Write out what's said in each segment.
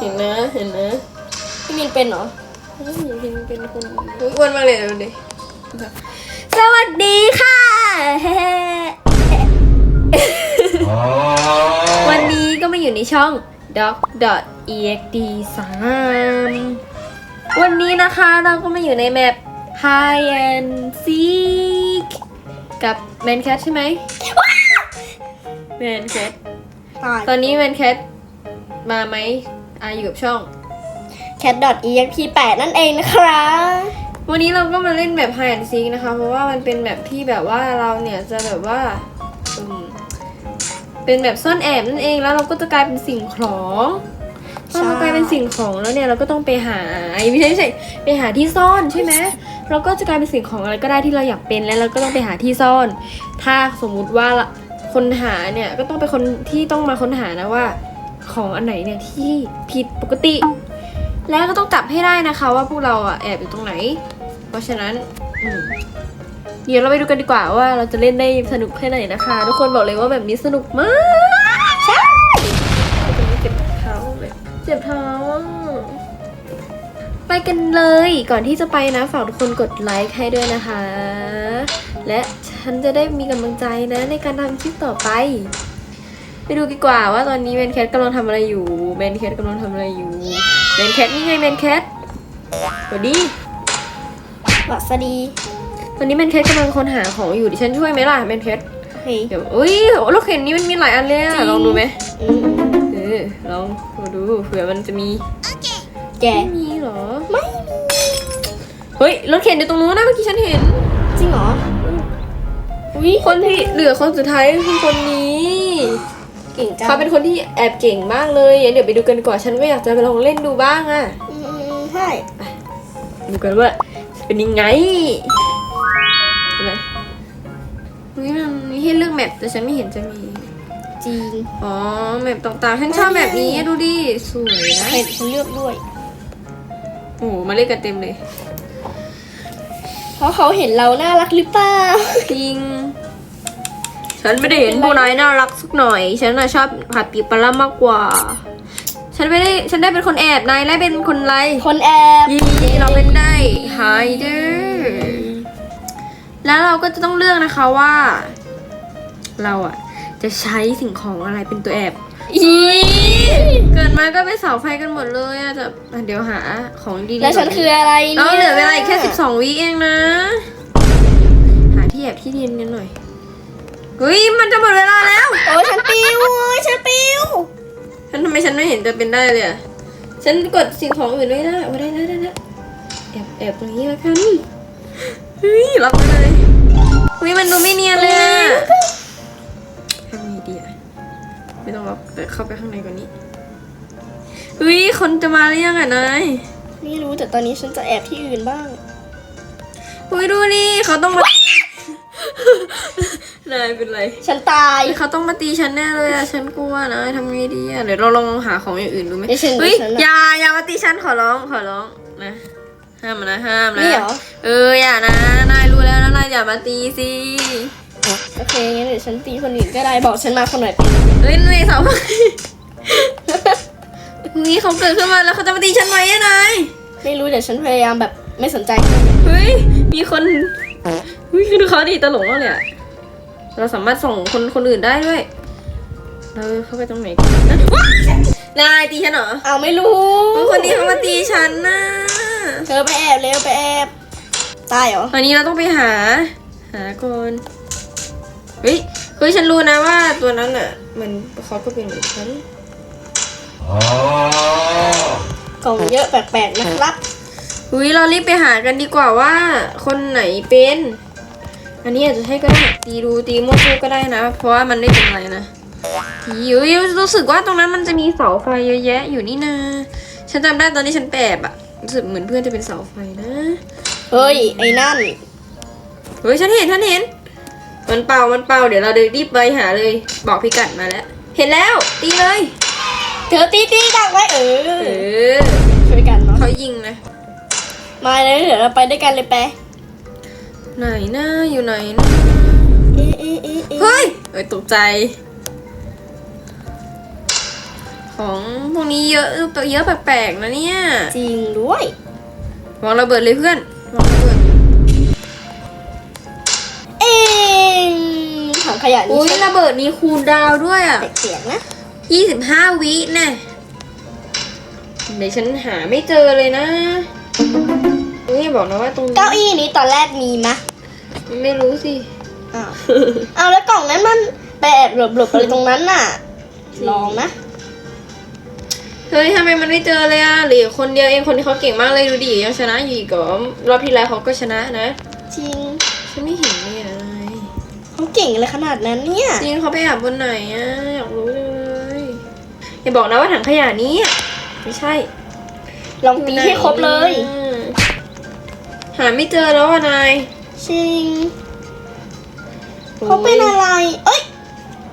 เห็นนะเห็นนะพี่มินเป็นเหรอเฮ้ยพิมเป็นคนอุ๊ยอ้วนมากเลยดูดิสวัสดีค่ะ วันนี้ก็มาอยู่ในช่อง doc ext 3วันนี้นะคะเราก็มาอยู่ในแมป hide and seek กับ man cat ใช่ไหม man cat ตอนนี้ man cat มาไหม อาอยู่กับช่อง cat.ext8 นั่นเองนะครับวันนี้เราก็มาเล่นแบบ hide and seek นะคะ เพราะว่ามันเป็นแบบที่แบบว่าเราเนี่ยจะแบบว่าอืมเป็นแบบซ่อนแอบนั่นเองแล้วเราก็จะกลายเป็นสิ่งของพอเรากลายเป็นสิ่งของแล้วเนี่ยเราก็ต้องไปหาไม่ใช่ไม่ใช่ไปหาที่ซ่อนใช่ไหมเราก็จะกลายเป็นสิ่งของอะไรก็ได้ที่เราอยากเป็นแล้วเราก็ต้องไปหาที่ซ่อน ถ้าสมมุติว่าคนหาเนี่ยก็ต้องเป็นคนที่ต้องมาค้นหานะว่า ของอันไหนเนี่ยที่ผิดปกติ แล้วก็ต้องจับให้ได้นะคะ ว่าพวกเราอะแอบอยู่ตรงไหน เพราะฉะนั้นเดี๋ยวเราไปดูกันดีกว่าว่าเราจะเล่นได้สนุกแค่ไหนนะคะ ทุกคนบอกเลยว่าแบบนี้สนุกมากใช่เจ็บเท้าเลยเจ็บเท้าไปกันเลยก่อนที่จะไปนะฝากทุกคนกดไลค์ให้ด้วยนะคะ และฉันจะได้มีกำลังใจนะในการทำคลิปต่อไป ไปดูดีกว่าว่าตอนนี้แมนแคทกำลังทำอะไรอยู่แมนแคทกำลังทำอะไรอยู่แมนแคทนี่ไงแมนแคทสวัสดีหวัดสดี ตอนนี้แมนแคทกำลังค้นหาของอยู่ดิฉันช่วยไหมล่ะแมนแคทเฮ้ยเดี๋ยวอุ้ยรถเข็นนี้มันมีหลายอันเลยอะจริงลองดูไหมอืมเออลองดูเผื่อมันจะมีแกไม่มีเหรอไม่เฮ้ยรถเข็นอยู่ตรงนู้นนะเมื่อกี้ฉันเห็นจริงเหรออุ้ยคนที่เหลือคนสุดท้ายคือคนนี้ เก่งจังเขาเป็นคนที่แอบเก่งมากเลยงั้นเดี๋ยวไปดูกันดีกว่าฉันก็อยากจะไปลองเล่นดูบ้างอะอืมอืมอืมใช่ดูกันว่าจะเป็นยังไงอะไรนี่มันมีให้เลือกแมปแต่ฉันไม่เห็นจะมี จริง อ๋อ แมปต่างๆฉันชอบแบบนี้อะดูดิ สวยนะเห็นฉันเลือกด้วย โอ้โหมาเล่นกันเต็มเลย เพราะเขาเห็นเราน่ารักหรือเปล่าจริง ฉันไม่ได้เห็นผู้นายน่ารักสักหน่อย ฉันน่ะชอบผัดปีปลาร่ามากกว่า ฉันไม่ได้ ฉันได้เป็นคนแอบนายได้เป็นคนไรคนแอบยีเราเป็นได้ไฮเดอร์แล้วเราก็จะต้องเลือกนะคะว่า เราอะ จะใช้สิ่งของอะไรเป็นตัวแอบอีเกิดมาก็เป็นเสาไฟกันหมดเลยอะแต่อะเดี๋ยวหาของดีๆแล้วฉันคืออะไรเราเนี่ยเหลือเวลาอีกแค่สิบสองวิเองนะ หาที่แอบที่เย็นกันหน่อย เฮ้ยมันจะหมดเวลาแล้ว โอ้ยฉันปิวโอ้ยฉันปิวฉันทำไมฉันไม่เห็นจะเป็นได้เลยอะฉันกดสิ่งของอื่นไม่ได้โอ้ได้ได้ได้ได้แอบแอบตรงนี้แล้วกันเฮ้ยรับไปเลยเฮ้ยมันดูไม่เนียนเลยอะทำไงดีอะไม่ต้องล็อกแต่เข้าไปข้างในกว่านี้เฮ้ยคนจะมาหรือยังอะนายไม่รู้แต่ตอนนี้ฉันจะแอบที่อื่นบ้างเฮ้ยดูดิเขาต้องมา นายเป็นไรฉันตายเฮ้ยเขาต้องมาตีฉันแน่เลยอะฉันกลัวนะทำไงดีอะเดี๋ยวเราลองหาของอย่างอื่นดูไหมไม่ใช่เฮ้ยฉันอะอย่าอย่ามาตีฉันขอร้องขอร้องนะห้ามนะห้ามนะนี่เหรอ เอออย่านะนายรู้แล้วนะนายอย่ามาตีสิโอเคงั้นเดี๋ยวฉันตีคนอื่นก็ได้บอกฉันมาคนไหนเป็นเฮ้ยนายเสาไฟนี่เขาเกิดขึ้นมาแล้วเขาจะมาตีฉันไหมอะนาย ไม่รู้เดี๋ยวฉันพยายามแบบไม่สนใจ เฮ้ย มีคน เฮ้ยคือดูเขาดิตลกมากเลยอะเราสามารถส่งคนคนอื่นได้ด้วย เราเข้าไปตรงไหนกันนะว้ายนายตีฉันเหรอเอาไม่รู้คนนี้เขามาตีฉันนะเธอไปแอบเร็วไปแอบตายเหรอตอนนี้เราต้องไปหา หาก่อนเฮ้ยเฮ้ยฉันรู้นะว่าตัวนั้นอะ มันเขาก็เป็นเหมือนฉันกล่องเยอะแปลกๆนะครับเฮ้ยเรารีบไปหากันดีกว่าว่า คนไหนเป็น อันนี้อาจจะใช่ก็ได้ตีดูตีมั่วซั่วก็ได้นะ เพราะว่ามันไม่เป็นอะไรนะเฮ้ยรู้สึกว่าตรงนั้นมันจะมีเสาไฟเยอะแยะอยู่นี่นะฉันจำได้ตอนที่ฉันแปบอะรู้สึกเหมือนเพื่อนจะเป็นเสาไฟนะเฮ้ยไอ้นั่นเฮ้ยฉันเห็นฉันเห็น มันเป่ามันเป่าเดี๋ยวเราเดินรีบไปหาเลย บอกพิกัดมาแล้ว เห็นแล้วตีเลยเธอตีตีดักไว้เอเอออช่วยกันเนาะเขายิงนะมาเลยเดี๋ยวเราไปด้วยกันเลยแปะ ไหนนะอยู่ไหนนะเอ๊ะเอ๊ะเอ๊ะเอ๊ะเฮ้ยเอ้ยตกใจ ของพวกนี้เยอะเยอะแปลกๆนะเนี่ยจริงด้วยวางระเบิดเลยเพื่อนวางระเบิดเองถังขยะนี้อุ้ยใช้ระเบิดนี้คูลดาวน์ด้วยอะเสียงนะยี่สิบห้าวิน่ะเดี๋ยวฉันหาไม่เจอเลยนะ อุ้ยบอกนะว่าตรงนี้เก้าอี้นี้ตอนแรกมีมะไม่รู้สิอ้าวเอาแล้วกล่องนั้นมันไปแอบหลบๆอะไรตรงนั้นน่ะ ลองนะ เฮ้ยทำไมมันไม่เจอเลยอะเหลือคนเดียวเองคนที่เขาเก่งมากเลยดูดิยังชนะอยู่อีกเหรอรอบที่แล้วเขาก็ชนะนะจริงฉันไม่เห็นเลยอะอะไรเขาเก่งเลยขนาดนั้นเนี่ย จริงเขาไปอาบบนไหนอะอยากรู้จังเลยอย่าบอกนะว่าถังขยะนี้อะไม่ใช่ลองตีให้ครบเลย อืม หาไม่เจอแล้วอะนายจริงเขาเป็นอะไร เอ้ย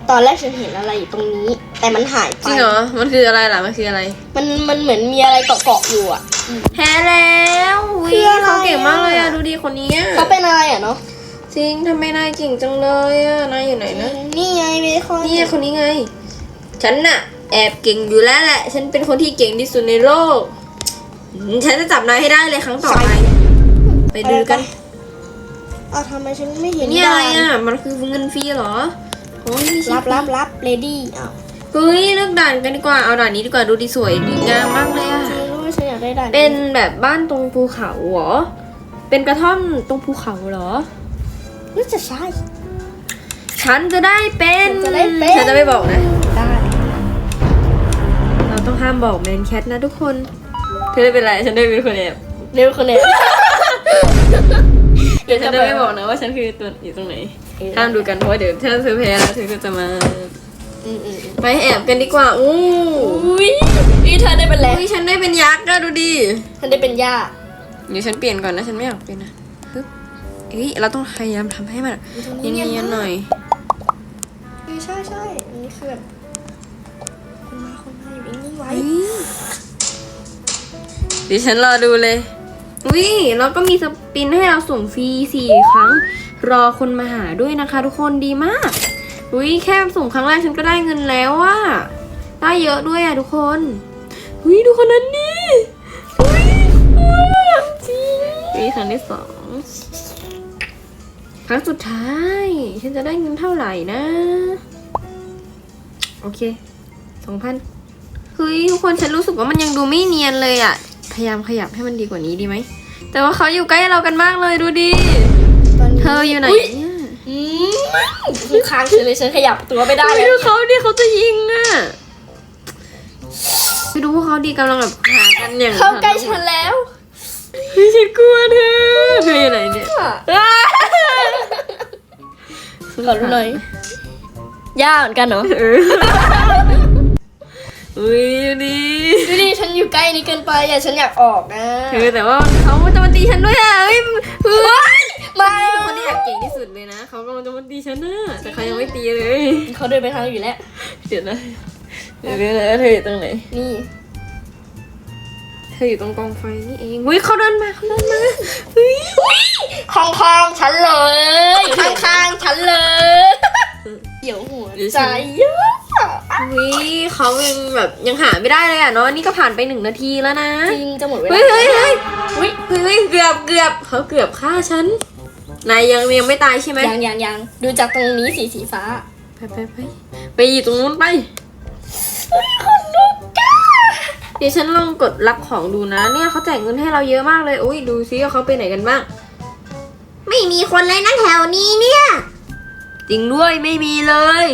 ตอนแรกฉันเห็นอะไรอยู่ตรงนี้ แต่มันหายไป จริงเหรอ มันคืออะไรล่ะ มันคืออะไร มันมันเหมือนมีอะไรเกาะๆอยู่อะ แพ้แล้วอุ๊ยคืออะไรเขาเก่งมากเลยอะอะ ดูดีคนนี้อะเขาเป็นอะไรอะเนาะจริงทำไมนายเก่งจังเลยอะนายอยู่ไหนนะ นี่ไงเบคอนนี่ไงคนนี้ไง ฉันน่ะ แอบเก่งอยู่แล้วแหละ ฉันเป็นคนที่เก่งที่สุดในโลกอืมฉันจะจับนายให้ได้เลยครั้งต่อไป ไปดูกันอ้าวทำไมฉันไม่เห็นนี่อะไรด่านอะ มันคือเงินฟรีเหรอโอ้ยไม่ใช่รับรับรับเลดี้อ้าวเฮ้ยเลือกด่านกันดีกว่า เอาด่านนี้ดีกว่า ดูดีสวยดีงามมากเลยอะ ฉันรู้ว่าฉันอยากได้ด่านเป็นแบบบ้านตรงภูเขาเหรอ เป็นกระท่อมตรงภูเขาเหรอ น่าจะใช่ ฉันจะได้เป็น ฉันจะได้เป็น ฉันจะไม่บอกนะ ได้ เราต้องห้ามบอกแมนแคทนะทุกคน เธอได้เป็นไร ฉันได้เป็นคนแอบเร็วคนเนี้ย เดี๋ยวฉันจะไม่บอกนะว่าฉันคือตัวอยู่ตรงไหนห้ามดูกันเพราะว่าเดี๋ยวถ้าเธอแพ้แล้วเธอก็จะมาอืมอืมอืมไปแอบกันดีกว่าอู้อุ้ยนี่เธอได้เป็นแล้วอุ้ยฉันได้เป็นยักษ์อะดูดิฉันได้เป็นย่าเดี๋ยวฉันเปลี่ยนก่อนนะฉันไม่อยากเป็นนะปึ๊บเอ้ยเราต้องพยายามทำให้มันเนียนๆหน่อยเออใช่ใช่อันนี้คือแบบคนมาคนมาอยู่นิ่งๆไว้เดี๋ยวฉันรอดูเลย วิแล้วก็มีสปินให้เราสุ่มฟรีสี่ครั้ง รอคนมาหาด้วยนะคะ ทุกคนดีมากวิแค่สุ่มครั้งแรกฉันก็ได้เงินแล้วอะได้เยอะด้วยอะทุกคนวิดูคนนั้นดิวิจริงวิครั้งที่สองครั้งสุดท้าย ฉันจะได้เงินเท่าไหร่นะ โอเคสองพันเฮ้ยทุกคนฉันรู้สึกว่ามันยังดูไม่เนียนเลยอะ พยายามขยับให้มันดีกว่านี้ดีไหม แต่ว่าเขาอยู่ใกล้เรากันมากเลยดูดิตอนนี้เธออยู่ไหนอุ๊เนี่ยอืมคือค้างฉันเลยฉันขยับตัวไม่ได้ไปแล้ดูวเขาดิเขาจะยิงอะไปดูพวกเขาดีกำลังแบบหากันอย่างเข้าใกล้ฉันแล้วเฮ้ยฉันกลัวเธอเธออยู่ไหนเนี่ยขอรู้หน่อยย่าเหมือนกันเหรอเออเฮ้ยดูดิดูดิฉันอยู่ใกล้นี้เกินไปอย่าฉันอยากออกนะเธอแต่ว่าเขาจะมาตีฉันด้วยอะเฮ้ยเฮ้ยมานี่คือคนที่แอบเก่งที่สุดเลยนะเขากำลังจะมาตีฉันนะแต่เขายังไม่ตีเลยเขาเดินไปทางอยู่แล้วเดี๋ยวนะเดี๋ยวนะเธออยู่ตรงไหนนี่เธออยู่ตรงกองไฟนี่เองเฮ้ยเขาเดินมาเขาเดินมาเฮ้ยข้างข้างๆฉันเลยข้างข้างๆฉันเลยเดี๋ยวหัวใจเยอะ เฮ้ยเขายังแบบยังหาไม่ได้เลยอะเนาะนี่ก็ผ่านไปหนึ่งนาทีแล้วนะจริงจะหมดเวลาเฮ้ยเฮ้ยเฮ้ยอุ้ยเฮ้ยเกือบเกือบเขาเกือบฆ่าฉันนายยังยังไม่ตายใช่ไหมยังยังยังดูจากตรงนี้สีสีฟ้า ไปไปไปไปอยู่ตรงนู้นไปคนลุกก้าเดี๋ยวฉันลองกดรับของดูนะ เนี่ยเขาแจกเงินให้เราเยอะมากเลยอุ้ยดูซิว่าเขาไปไหนกันบ้างไม่มีคนเลยนะแถวนี้เนี่ย จริงด้วยไม่มีเลย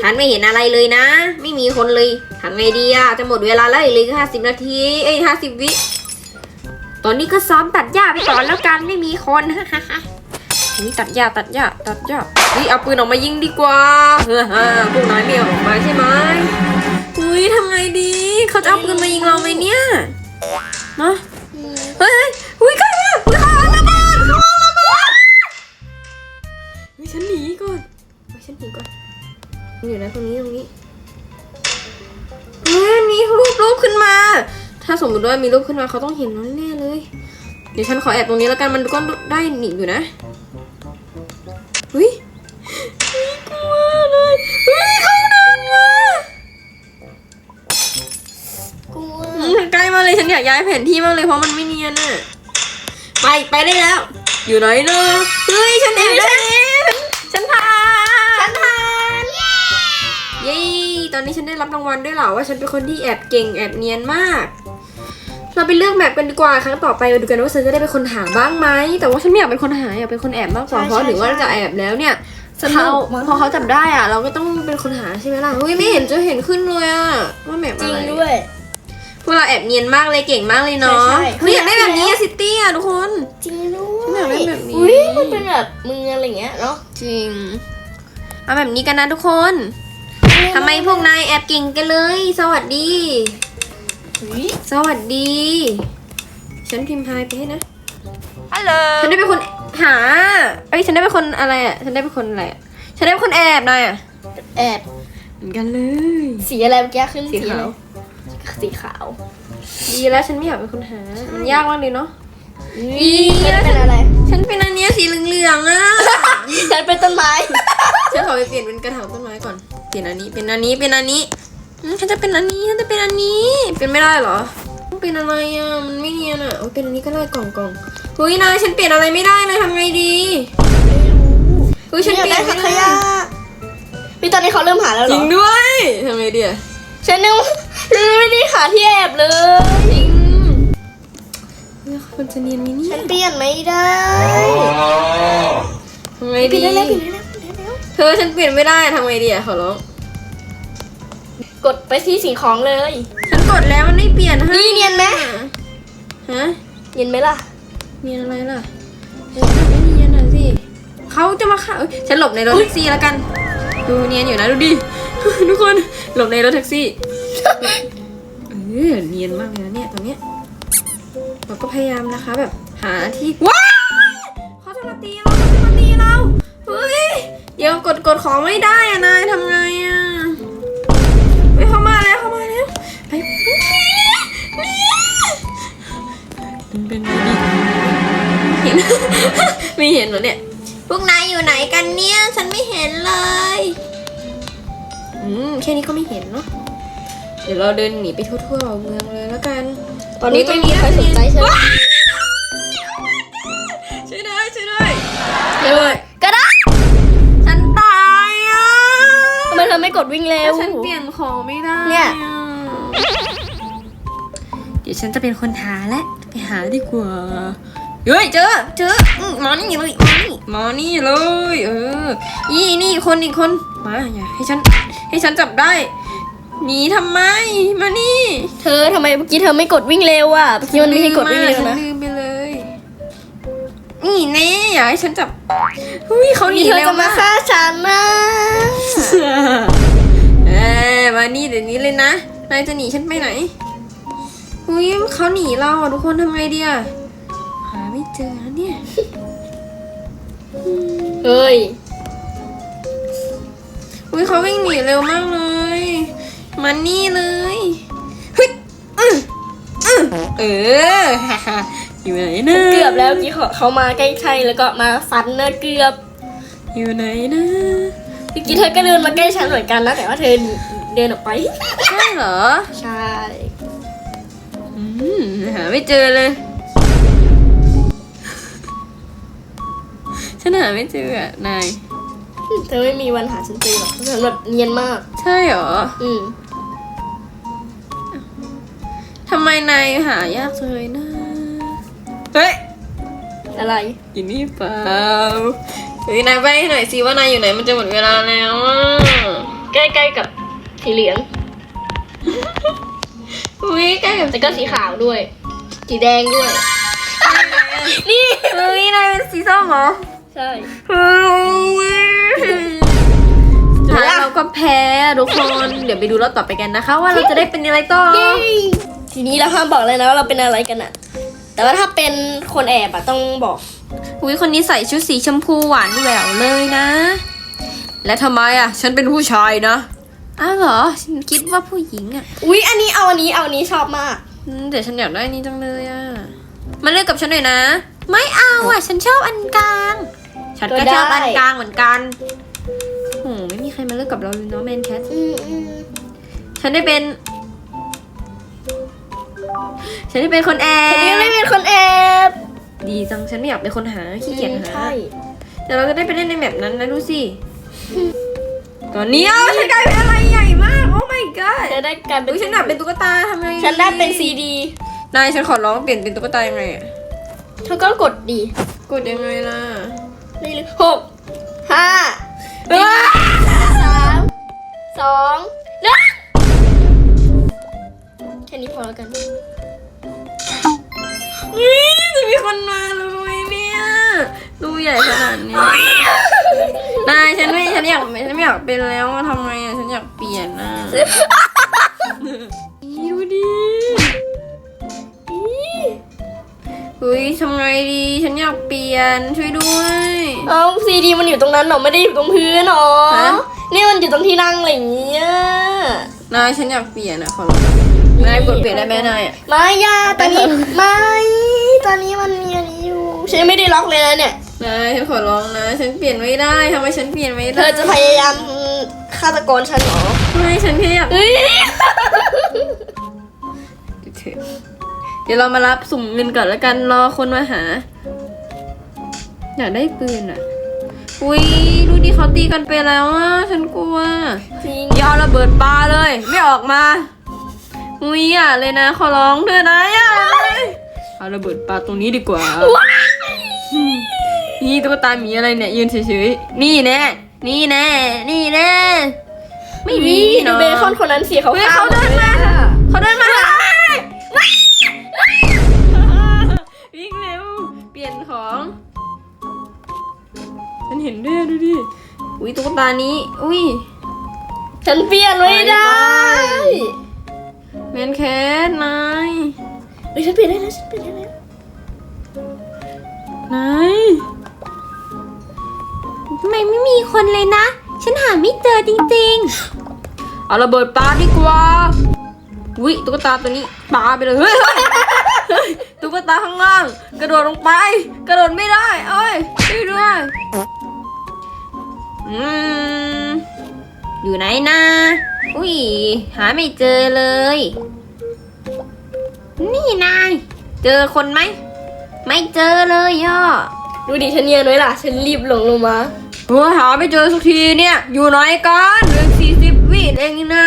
ฉันไม่เห็นอะไรเลยนะ ไม่มีคนเลยทำไงดีอะจะหมดเวลาแล้วอีกเลยห้าสิบนาที เอ้ยห้าสิบวิ ตอนนี้ก็ซ้อมตัดหญ้าไปก่อนแล้วกันไม่มีคนนี่ตัดหญ้าตัดหญ้าตัดหญ้านี่เอาปืนออกมายิงดีกว่าเฮ้อฮ่าพวกนายไม่เอาออกมาใช่ไหมอุ้ยทำไงดี เขาจะเอาปืนมายิงเราไหมเนี่ยเนาะเฮ้ยเฮ้ยอุ้ยใกล้มากอุ้ยเขาเอาระเบิดเขาเอาระเบิดเฮ้ยฉันหนีก่อนเฮ้ยฉันหนีก่อน อยู่นะตรงนี้ตรงนี้เฮ้ยมีรูปรูปขึ้นมา ถ้าสมมติว่ามีรูปขึ้นมาเขาต้องเห็นนั่นแน่เลย เดี๋ยวฉันขอแอบตรงนี้แล้วกันมันก็ได้หนีอยู่นะเฮ้ยกลัวเลยเฮ้ยเขาเดินมากลัวใกล้มาเลยฉันอยากย้ายแผนที่มากเลยเพราะมันไม่เนียนอะไปไปได้แล้ว อยู่ไหนเนอะเฮ้ยฉันแอบได้ ตอนนี้ฉันได้รับรางวัลด้วยเหรอว่าฉันเป็นคนที่แอบเก่งแอบเนียนมาก เราไปเลือกแบบกันดีกว่าครั้งต่อไปมาดูกันว่าฉันจะได้เป็นคนหาบ้างไหมแต่ว่าฉันไม่อยากเป็นคนหาอยากเป็นคนแอบมากกว่าเพราะถึงว่าจะแอบแล้วเนี่ยเขาพอเขาจับได้อะเราก็ต้องเป็นคนหาใช่ไหมล่ะเฮ้ยไม่เห็นจะเห็นขึ้นเลยอะว่าแมปจริอะงไรด้วย พวกเราแอบเนียนมากเลยเก่งมากเลยเนาะใช่ใช่ เฮ้ยอยากได้แบบนี้อะซิตี้อะทุกคน จริงด้ฉันอยากวได้ยแบบนี้ อุ้ยมันเป็นแบบมืออะไรอย่างเงี้ยเนาะจริงเอาแบบนี้กันนะทุกคน ทำไมพวกนายแอบเก่งกันเลย สวัสดีอุ้ยสวัสดี ฉันพิมพ์ไฮไปให้นะ ฮัลโหล ฉันได้เป็นคนหาเอ้ยฉันได้เป็นคนอะไรอะ ฉันได้เป็นคนอะไรอะ ฉันได้เป็นคนแอบนายอะ แอบเหมือนกันเลย สีอะไรเมื่อกี้ขึ้นสีขาวอะไรสีขาว ดีแล้วฉันไม่อยากเป็นคนหา มันยากมากเลยเนาะอีแล้วเป็นอะไร ฉันเป็นอันเนี้ยสีเหลืองๆอะ ฉันเป็นต้นไม้ ฉันขอไปเปลี่ยนเป็นกระถางต้นไม้ก่อนเป ลี่ยนอันนี้เป็นอันนี้เป็นอันนี้อืมฉันจะเป็นอันนี้ฉันจะเป็นอันนี้ เป็นไม่ได้เหรอต้องเป็นอะไรอะมันไม่เนียนอะโอ้ยเป็นอันนี้ก็ได้กล่องกล่องเฮ้ยนายฉันเปลี่ยนอะไรไม่ได้เลยทำไงดีเฮ้ยฉันเปลี่ยนได้ไม่สักขได้ยะพี่ตอนนี้เขาเริ่มหาแล้วเหจรริองด้วยทำไงดีอะฉันยังไม่ได้หาที่แอบเลยจริงเฮ้ยคนจะเนียนไหมเนี่ฉัยนเปลี่ยนไม่ได้ทำไงเปลี่ดียนได้แล้วเปลี่ยนได้แล้ว เปลี่ยนได้แล้วเธอฉันเปลี่ยนไม่ได้ทำไงดีอะขอร้อง กดไปที่สิ่งของเลย ฉันกดแล้วมันไม่เปลี่ยนให้นี่เนียนไหม ฮะ เย็นไหมล่ะ เนียนอะไรล่ะเอ้ยไม่เนียนอะสิเขาจะมาฆ่าเอ้ยฉันหลบในรถแท็กซี่แล้วกัน ดูเนียนอยู่นะดูดิ ทุกคนหลบในรถแท็กซี่ เออเนียนมากเลยนะเนี่ยตรงเนี้ยเราก็พยายามนะคะแบบหาที่ว้ายเขา ของไม่ได้อะนายทำไงอะเฮ้ยเข้ามาแล้วเข้ามาแล้วไปมันเป็นไงดิเห็น ไม่เห็นเหรอเนี่ย พวกนายอยู่ไหนกันเนี่ย ฉันไม่เห็นเลย อืมแค่นี้ก็ไม่เห็นเนาะ เดี๋ยวเราเดินหนีไปทั่วๆเมืองเลยแล้วกัน ตอนนี้ไม่มีใครสนใจใช่ กดวิ่งเร็แล้ววฉันเปลี่ยนของไม่ได้เนี่ยอะเดี๋ยวฉันจะเป็นคนหาและไปหาดีกว่า เฮ้ยเจอเจออืมมานี่เลยมานี่มานี่เลย เออ อีนี่อีกคนอีกคนมาอย่าให้ฉัน ให้ฉันจับได้หนีทำไมมานี่เธอทำไมเมื่อกี้เธอไม่กดวิ่งเร็วอะเมื่อกี้มันไม่ให้กดวิ่งเร็วฉันะลืมไปเลย นี่แน่อย่าให้ฉันจับเฮ้ยเขาหนีนี่เธอเร็วจะมามาก ฆ่าฉันนะเอ้ยมานี่เดี๋ยวนี้เลยนะ นายจะหนีฉันไปไหนอุ้ยเขาหนีเราอะทุกคนทำไงดีอะหาไม่เจอแล้วเนี่ย เฮ้ย อุ้ยเขาวิ่งหนีเร็วมากเลย มานี่เลยเฮ้ยอื้ออื้อเออ อยู่ไหนนะเกือบแล้วเมื่อกี้เขาเขามาใกล้ๆแล้วก็มาฟันนะเกือบ อยู่ไหนนะเมื่อกี้เธอก็เดินมาใกล้ฉันเหมือนกันนะแต่ว่าเธอเดินออกไปใช่เหรอใช่อืมหาไม่เจอเลยฉันหาไม่เจออะนายเธอไม่มีวันหาฉันเจอหรอกเพราะฉันแบบเนียนมาก ใช่เหรอ อืมทำไมนายหายากจังเลยนะ เฮ้ย อะไรอยู่นี่เปล่าเฮ้ยนายไปให้หน่อยสิว่านายอยู่ไหนมันจะหมดเวลาแล้วอะใกล้ๆกับสีเหลืองอุ้ยใกล้กับแต่ก็สีขาวด้วย สีแดงด้วย นี่เฮ้ยนายเป็นสีส้มเหรอใช่เฮ้ยสุดท้ายเราก็แพ้ทุกคนเดี๋ยวไปดูรอบต่อไปกันนะคะ ว่าเราจะได้เป็นอะไรต่อ ทีนี้เราห้ามบอกเลยนะว่าเราเป็นอะไรกันอะ แต่ว่าถ้าเป็นคนแอบอะต้องบอก อุ้ยคนนี้ใส่ชุดสีชมพูหวานแหววเลยนะ และทำไมอะ ฉันเป็นผู้ชายนะอ้าวเหรอฉันคิดว่าผู้หญิงอะอุ๊ยอันนี้เอาอันนี้เอาอันนี้ชอบมาก อืมเดี๋ยวฉันอยากได้อันนี้จังเลยอะมาเลือกกับฉันหน่อยนะ ไม่เอาอะ ฉันชอบอันกลาง ฉันก็ก็ได้ ชอบอันกลางเหมือนกันโอ้โหไม่มีใครมาเลือกกับเราเลยเนาะแมนแคทอืมอืมฉันได้เป็น ฉันจะเป็นคนแอฉันยังไม่บเป็นคนแอบดีจังฉันไม่อยากเป็นคนหาขี้เกียจหาใช่แต่เราจะได้ไปเล่นในแบบนั้นนะดูสิตอนนี้เอาฉันกลายเป็นอะไรใหญ่มาก โอ้ my god จะได้กลายเป็นอุ๊ยฉันอยากเป็นตุ๊กตาทำไงฉันได้เป็นซีดีนายฉันขอร้องเปลี่ยนเป็นตุ๊กตายังไงอะเธอก็กดดีกดยังไงล่ะนี่เลยหกห้าสามสองหนึ่งแค่นี้พอแล้วกัน นี่จะมีคนมาเลยเนี่ยดูใหญ่ขนาดนี้นายฉันไม่ฉันอยากฉันไม่อยากเป็นแล้วอะทำไงอะฉันอยากเปลี่ยนอะนี่ดูดิเฮ้ยทำไงดี ฉันอยากเปลี่ยนช่วยด้วยเอาซีดีมันอยู่ตรงนั้นเหรอไม่ได้อยู่ตรงพื้นหรอ ฮะ นี่มันอยู่ตรงที่นั่งอะไรอย่างเงี้ย นายฉันอยากเปลี่ยนอะขอร้อง นายกดเปลี่ยนได้ไหมนายอะไม่ยาตอนนี้ไม่ตอนนี้มันมีอันนี้อยู่ฉันไม่ได้ล็อกเลยนะเนี่ย นายฉันขอร้องนะ ฉันเปลี่ยนไม่ได้ทำไมฉันเปลี่ยนไม่เธได้อจะพยายามฆาตกรฉันเหรอไม่ฉันแค่อยากเฮ้ยเถอะเดี๋ยวเรามารับสุ่มเงินก่อนแล้วกันรอคนมาหา อยากได้ปืนอะอุ้ยดูดิเขาตีกันไปแล้วอะฉันกลัวจริงอยาวระเบิดปลาเลย ไม่ออกมา อุ้ยอย่าเลยนะ ขอร้องเถอะนะอย่าเลยเอาระเบิดปลาตรงนี้ดีกว่า นี่ตุ๊กตาหมีอะไรเนี่ยยืนเฉยๆ นี่แน่ นี่แน่ นี่แน่ ไม่มีนี่ดูเนาะเบคอนคนนั้นสิเขาเฮ้ยเขาเดินมาเขาเดินมาวิ่งเร็ว เปลี่ยนของฉันเห็นด้วยดูดิ อุ้ยตุ๊กตานี้ อุ้ย ฉันเปลี่ยนไม่ได้ แมนแคทนายเฮ้ยฉันเปลี่ยนได้แล้วฉันเปลี่ยนได้แล้วนายทำไมไม่มีคนเลยนะ ฉันหาไม่เจอจริงๆ เอาระเบิดปาดีกว่า วิตุ๊กตาตัวนี้ปาไปเลย เฮ้ยเฮ้ยเฮ้ยตุ๊กตาข้างล่าง กระโดดลงไป กระโดดไม่ได้ เอ้ยช่วยด้วยอืมอยู่ไหนนะ อุ้ยหาไม่เจอเลย นี่นาย เจอคนไหม ไม่เจอเลยย่อดูดิฉันเนียนไว้ล่ะ ฉันรีบลงลงมาโอ้ยหาไม่เจอสักทีเนี่ย อยู่ไหนกันเหลือสี่สิบวิเองนี่นะ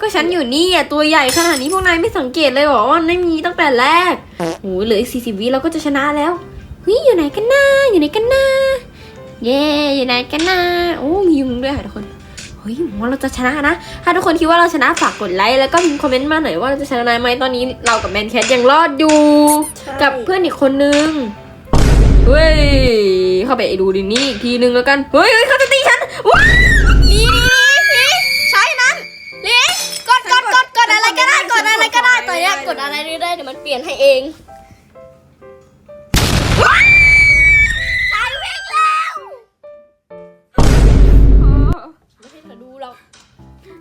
ก็ฉันอยู่นี่อะตัวใหญ่ขนาดนี้พวกนายไม่สังเกตเลยเหรอว่าไม่มีตั้งแต่แรกโอ้ยเหลืออีกสี่สิบวิเราก็จะชนะแล้วเฮ้ยอยู่ไหนกันนะอยู่ไหนกันนะเย่อยู่ไหนกันนะโอ้มียุงด้วยค่ะทุกคน เฮ้ยมว่าเราจะชนะนะ ถ้าทุกคนคิดว่าเราชนะฝากกดไลค์แล้วก็พิมพ์คอมเมนต์มาหน่อยว่าเราจะชนะไหมตอนนี้เรากับแมนแคทยังรอดอยู่ กับเพื่อนอีกคนนึง เฮ้ย เข้าไปดูดินี่อีกทีนึงแล้วกัน เฮ้ยเขาจะตีฉันว้ายนี่นี่นี่ใช้นั้นนี่กดกดกดกดอะไรก็ได้กดอะไรก็ได้ตอนเนี้ยกดอะไรก็ได้เดี๋ยวมันเปลี่ยนให้เอง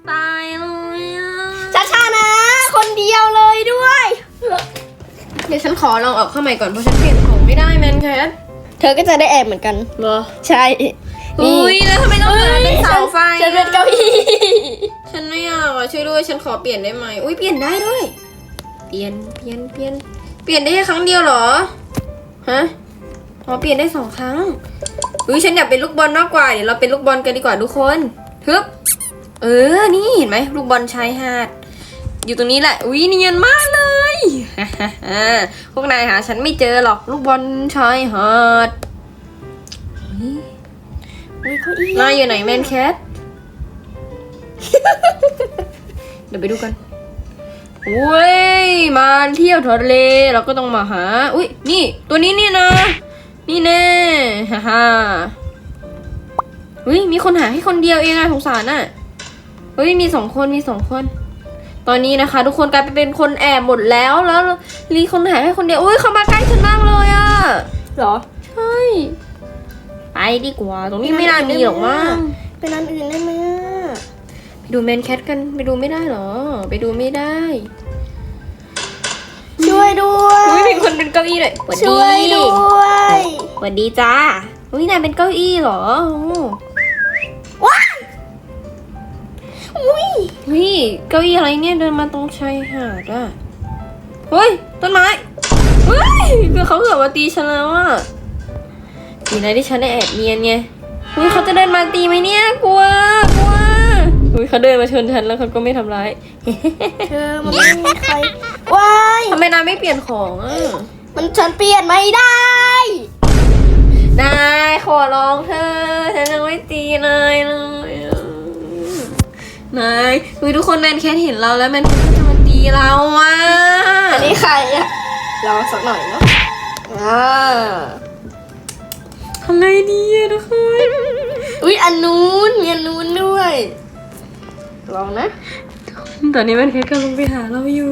ตายเลยอะช้าๆนะ คนเดียวเลยด้วย เดี๋ยวฉันขอลองออกเข้าใหม่ก่อนเพราะฉันเปลี่ยนของไม่ได้แมนแคทเธอก็จะได้แอบเหมือนกัน เหรอใช่อุ้ยแล้วทำไมต้องหาเป็นเสาไฟฉันเป็นเก้าอี้ฉันไม่อยากอะช่วยด้วยฉันขอเปลี่ยนได้ไหมอุ้ยเปลี่ยนได้ด้วย เปลี่ยนเปลี่ยนเปลี่ยนเปลี่ยนได้แค่ครั้งเดียวเหรอฮะอ๋อเปลี่ยนได้สองครั้งอุ้ยฉันอยากเป็นลูกบอลมากกว่าเดี๋ยวเราเป็นลูกบอลกันดีกว่าทุกคนฮึบ เออ นี่เห็นไหมลูกบอลชายหาด อยู่ตรงนี้แหละอุ้ยเนียนมากเลยพวกนายหาฉันไม่เจอหรอกลูกบอลชายหาดอุ๊ยอุ๊ยเก้าอี้นายอยู่ไหนแมนแคทเดี๋ยวไปดูกันอุ้ยมาเที่ยวทะเลเราก็ต้องมาหา อุ้ยนี่ ตัวนี้นี่นะ นี่แน่ฮ่าฮ่าอุ้ยมีคนหาให้คนเดียวเองอะสงสารน่ะ ฮ้ยมีสองคนมีสองคน ตอนนี้นะคะ ทุกคนกลายไปเป็นคนแอบหมดแล้วแล้วรีคนหาให้คนเดียวอุ้ยเขามาใกล้ฉันมากเลยอะเหรอใช่ไปดีกว่า ตรงนี้ไม่น่ามีหรอกมั้งเป็นอันอื่นได้ไหมอะไปดูแมนแคทกันไปดูไม่ได้เหรอ ไปดูไม่ได้ ช่วยด้วยอุ้ยมีคนเป็นเก้าอี้เลยหวัดช่ดีวยด้วยหวัดดีจ้าอุ้ยนายเป็นเก้าอี้เหรอ โอ้อุ้ยเฮ้ยเก้าอี้อะไรเนี่ยเดินมาตรงชายหาดอะเฮ้ยต้นไม้เฮ้ยคือเขาเกือบมาตีฉันแล้วอะดีนะที่ฉันได้แอบเนียนไงเฮ้ยเขาจะเดินมาตีไหมเนี่ยกลัวกลัวเฮ้ยเขาเดินมาชนฉันแล้วเขาก็ไม่ทำร้ายเธอมันไม่มีใครว้ายทำไมนายไม่เปลี่ยนของอะมันฉันเปลี่ยนไม่ได้นายขอร้องเธอฉันยังไม่ตีนายเลยอะ นายเฮ้ยทุกคนแมนแคทเห็นเราแล้วแมนแคทก็จะมาตีเราอะอันนี้ใครอะลองสักหน่อยเนาะอ่าทำไงดีอะทุกคน อุ้ยอันนู้นมีอันนู้นด้วย ลองนะ ตอนนี้แมนแคทกำลังไปหาเราอยู่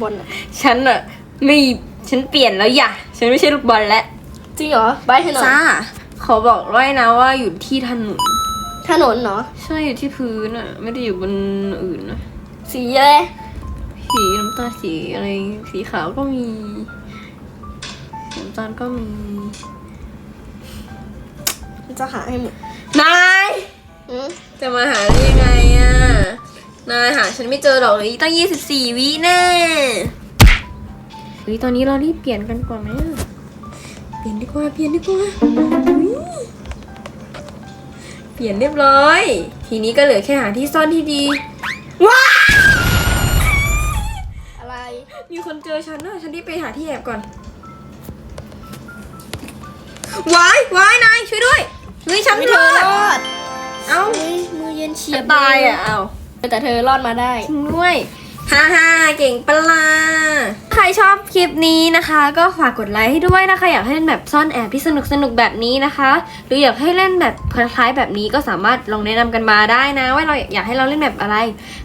บอลอะฉันอะไม่ฉันเปลี่ยนแล้วอย่าฉันไม่ใช่ลูกบอลแล้วจริงเหรอบายให้หน่อยจ้าขอบอกไว้นะว่าอยู่ที่ถนนถนนเนาะใช่อยู่ที่พื้นอะไม่ได้อยู่บนอื่นนะสีอะไรสีน้ำตาลสีอะไรสีขาวก็มีสีน้ำตาลก็มีมันจะหาให้หมดนายอืมจะมาหาได้ยังไงอะ นายหาฉันไม่เจอหรอกเลยตั้งยี่สิบสี่วิแน่เฮ้ยตอนนี้เรารีบเปลี่ยนกันก่อนไหมอะเปลี่ยนดีกว่า เปลี่ยนดีกว่าอุ๊ยเปลี่ยนเรียบร้อย ทีนี้ก็เหลือแค่หาที่ซ่อนที่ดี ว้าอะไร มีคนเจอฉันนะฉันรีบไปหาที่แอบก่อนวายวายนายช่วยด้วยเฮ้ยฉันไม่รเธออดรอดเอ้าเฮ้ยมือเย็นเฉียจะบตายอะ เอ้า แต่เธอรอดมาได้จริงด้วยฮ่าฮ่าเก่งปะลา ใครชอบคลิปนี้นะคะ ก็ฝากกดไลค์ให้ด้วยนะคะ อยากให้เล่นแบบซ่อนแอบที่สนุกสนุกๆแบบนี้นะคะ หรืออยากให้เล่นแบบคล้ายๆแบบนี้ก็สามารถลองแนะนำกันมาได้นะ ว่าเราอยากให้เราเล่นแบบอะไร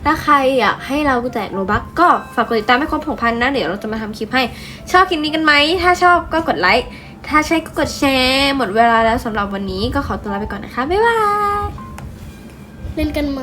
ถ้าใครอยากให้เราแจกโลบักก็ฝากกดติดตามให้ครบ6,000นะเดี๋ยวเราจะมาทำคลิปให้ ชอบคลิปนี้กันไหมถ้าชอบก็กดไลค์ถ้าใช่ก็กดแชร์หมดเวลาแล้วสำหรับวันนี้ก็ขอตัวลาไปก่อนนะคะบ๊ายบายเล่นกันไหม